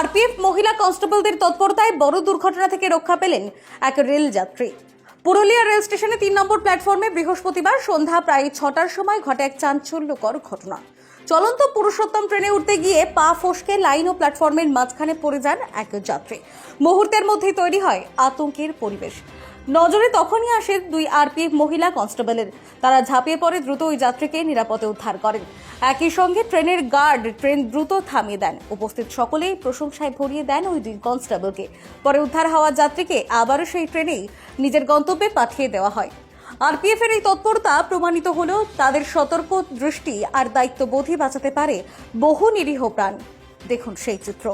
RPF মহিলা কনস্টেবলদের তৎপরতায় বড় দুর্ঘটনা থেকে রক্ষা পেলেন এক রেল যাত্রী। পুরুলিয়া রেল স্টেশনে তিন নম্বর প্ল্যাটফর্মে বৃহস্পতিবার সন্ধ্যা প্রায় ছটার সময় ঘটে এক চাঞ্চল্যকর ঘটনা। চলন্ত পুরুষোত্তম ট্রেনে উঠতে গিয়ে পা ফসকে লাইন ও প্ল্যাটফর্মের মাঝখানে পড়ে যান এক যাত্রী। মুহূর্তের মধ্যেই তৈরি হয় আতঙ্কের পরিবেশ। নজরে তখনই আসে দুই আরপিএফ মহিলা কনস্টেবলের। তারা ঝাঁপিয়ে পড়ে দ্রুত ওই যাত্রীকে নিরাপদে উদ্ধার করেন। একই সঙ্গে ট্রেনের গার্ড ট্রেন দ্রুত থামিয়ে দেন। উপস্থিত সকলেই প্রশংসায় ভরিয়ে দেন ওই দুই কনস্টেবলকে। পরে উদ্ধার হওয়া যাত্রীকে আবারও সেই ট্রেনেই নিজের গন্তব্যে পাঠিয়ে দেওয়া হয়। আরপিএফ এর এই তৎপরতা প্রমাণিত হলো তাদের সতর্ক দৃষ্টি আর দায়িত্ববোধই বাঁচাতে পারে বহু নিরীহ প্রাণ। দেখুন সেই চিত্র।